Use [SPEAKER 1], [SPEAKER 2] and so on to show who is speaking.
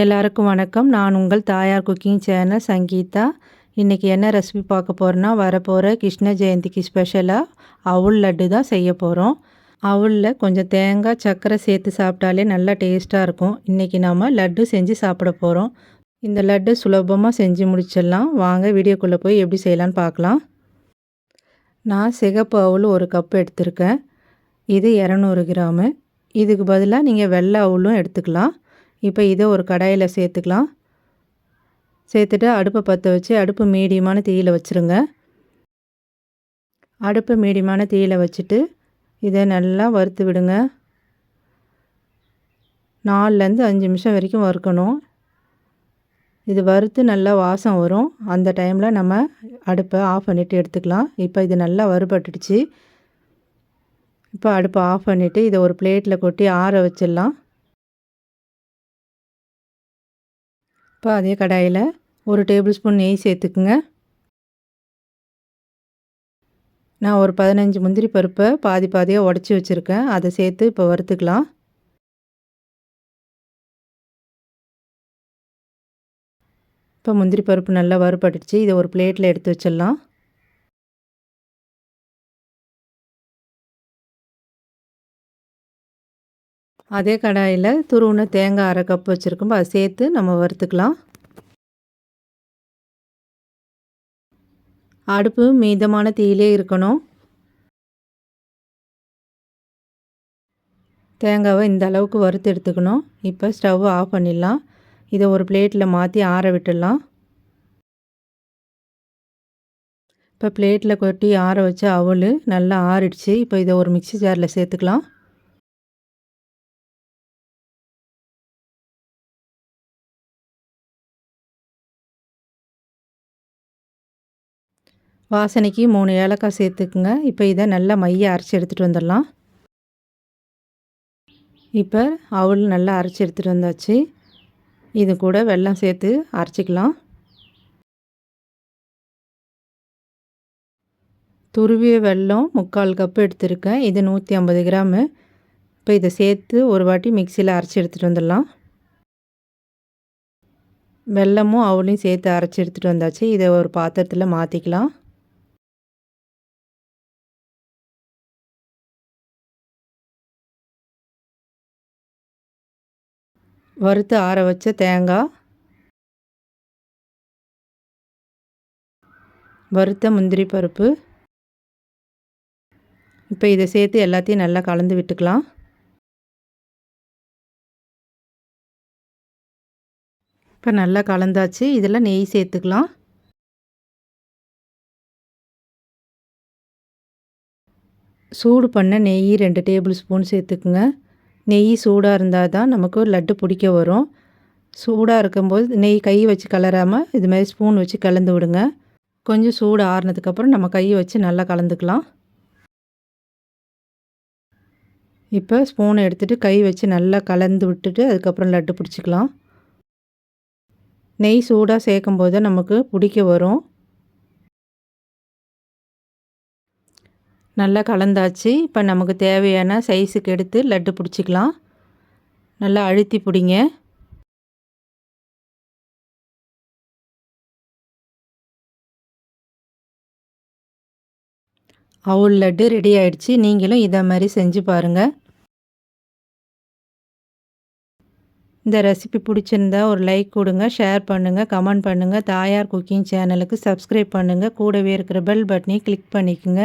[SPEAKER 1] எல்லாருக்கும் வணக்கம். நான் உங்கள் தாயார் குக்கிங் சேனல் சங்கீதா. இன்றைக்கி என்ன ரெசிபி பார்க்க போகிறோன்னா வரப்போகிற கிருஷ்ண ஜெயந்திக்கு ஸ்பெஷலாக அவுள் லட்டு தான் செய்ய போகிறோம் அவுளில் கொஞ்சம் தேங்காய் சர்க்கரை சேர்த்து சாப்பிட்டாலே நல்லா டேஸ்ட்டாக இருக்கும். இன்றைக்கி நாம் லட்டு செஞ்சு சாப்பிட போகிறோம் இந்த லட்டு சுலபமாக செஞ்சு முடிச்சிடலாம். வாங்க வீடியோக்குள்ளே போய் எப்படி செய்யலான்னு பார்க்கலாம். நான் சிகப்பு அவுள் ஒரு கப் எடுத்திருக்கேன். இது இரநூறு கிராமு. இதுக்கு பதிலாக நீங்கள் வெள்ளை அவுளும் எடுத்துக்கலாம். இப்போ இதை ஒரு கடாயில் சேர்த்துக்கலாம். சேர்த்துட்டு அடுப்பை பற்ற வச்சு அடுப்பு மீடியமான தீயில் வச்சுருங்க. அடுப்பு மீடியமான தீயில் வச்சுட்டு இதை நல்லா வறுத்து விடுங்க. நாலுலேருந்து அஞ்சு நிமிஷம் வரைக்கும் வறுக்கணும். இது வறுத்து நல்லா வாசம் வரும். அந்த டைமில் நம்ம அடுப்பை ஆஃப் பண்ணிவிட்டு எடுத்துக்கலாம். இப்போ இது நல்லா வறுபட்டுடுச்சு. இப்போ அடுப்பை ஆஃப் பண்ணிவிட்டு இதை ஒரு பிளேட்டில் கொட்டி ஆற வச்சிடலாம். இப்போ அதே கடாயில் ஒரு டேபிள் ஸ்பூன் நெய் சேர்த்துக்குங்க. நான் ஒரு பதினஞ்சு முந்திரி பருப்பை பாதி பாதியாக உடச்சி வச்சுருக்கேன். அதை சேர்த்து இப்போ வறுத்துக்கலாம். இப்போ முந்திரி பருப்பு நல்லா வறுப்பட்டுச்சு இதை ஒரு பிளேட்டில் எடுத்து வச்சிடலாம். அதே கடாயில் துருவுன தேங்காய் அரை கப் வச்சுருக்கோம். அதை சேர்த்து நம்ம வறுத்துக்கலாம். அடுப்பு மீதமான தீயிலே இருக்கணும். தேங்காவை இந்த அளவுக்கு வறுத்து எடுத்துக்கணும். இப்போ ஸ்டவ் ஆஃப் பண்ணிடலாம். இதை ஒரு பிளேட்டில் மாற்றி ஆற விட்டுடலாம். இப்போ பிளேட்டில் கொட்டி ஆற வச்ச அவல் நல்லா ஆறிடுச்சு. இப்போ இதை ஒரு மிக்சி ஜாரில் சேர்த்துக்கலாம். வாசனைக்கு மூணு ஏலக்காய் சேர்த்துக்குங்க. இப்போ இதை நல்லா மைய அரைச்சி எடுத்துகிட்டு வந்துடலாம். இப்போ அவள் நல்லா அரைச்சி எடுத்துகிட்டு வந்தாச்சு. இது கூட வெல்லம் சேர்த்து அரைச்சிக்கலாம். துருவிய வெல்லம் முக்கால் கப்பு எடுத்திருக்கேன். இது நூற்றி ஐம்பது கிராமு. இப்போ இதை சேர்த்து ஒரு வாட்டி மிக்சியில் அரைச்சி எடுத்துகிட்டு வந்துடலாம். வெல்லமும் அவளையும் சேர்த்து அரைச்சி எடுத்துகிட்டு வந்தாச்சு. இதை ஒரு பாத்திரத்தில் மாற்றிக்கலாம் வறுத்து ஆற வச்ச தேங்காய். வறுத்த முந்திரி பருப்பு. இப்போ இதை சேர்த்து எல்லாத்தையும் நல்லா கலந்து விட்டுக்கலாம். இப்போ நல்லா கலந்தாச்சு. இதில் நெய் சேர்த்துக்கலாம். சூடு பண்ண நெய் ரெண்டு டேபிள் ஸ்பூன் சேர்த்துக்குங்க. நெய் சூடாக இருந்தால் தான் நமக்கு லட்டு பிடிக்க வரும். சூடாக இருக்கும்போது நெய் கை வச்சு கலராமல் இதுமாதிரி ஸ்பூன் வச்சு கலந்து விடுங்க. கொஞ்சம் சூடு ஆறுனதுக்கப்புறம் நம்ம கையை வச்சு நல்லா கலந்துக்கலாம். இப்போ ஸ்பூனை எடுத்துகிட்டு கை வச்சு நல்லா கலந்து விட்டுட்டு அதுக்கப்புறம் லட்டு பிடிச்சிக்கலாம். நெய் சூடாக சேர்க்கும் போது நமக்கு பிடிக்க வரும். நல்லா கலந்தாச்சு. இப்போ நமக்கு தேவையான சைஸுக்கு எடுத்து லட்டு பிடிச்சிக்கலாம். நல்லா அழுத்தி பிடிங்க. அவுள் லட்டு ரெடி ஆயிடுச்சு. நீங்களும் இதை மாதிரி செஞ்சு பாருங்கள் இந்த ரெசிபி பிடிச்சிருந்தா ஒரு லைக் கொடுங்க ஷேர் பண்ணுங்கள் கமெண்ட் பண்ணுங்கள் தாயார் குக்கிங் சேனலுக்கு சப்ஸ்கிரைப் பண்ணுங்கள் கூடவே இருக்கிற பெல் பட்டனையும் கிளிக் பண்ணிக்கோங்க.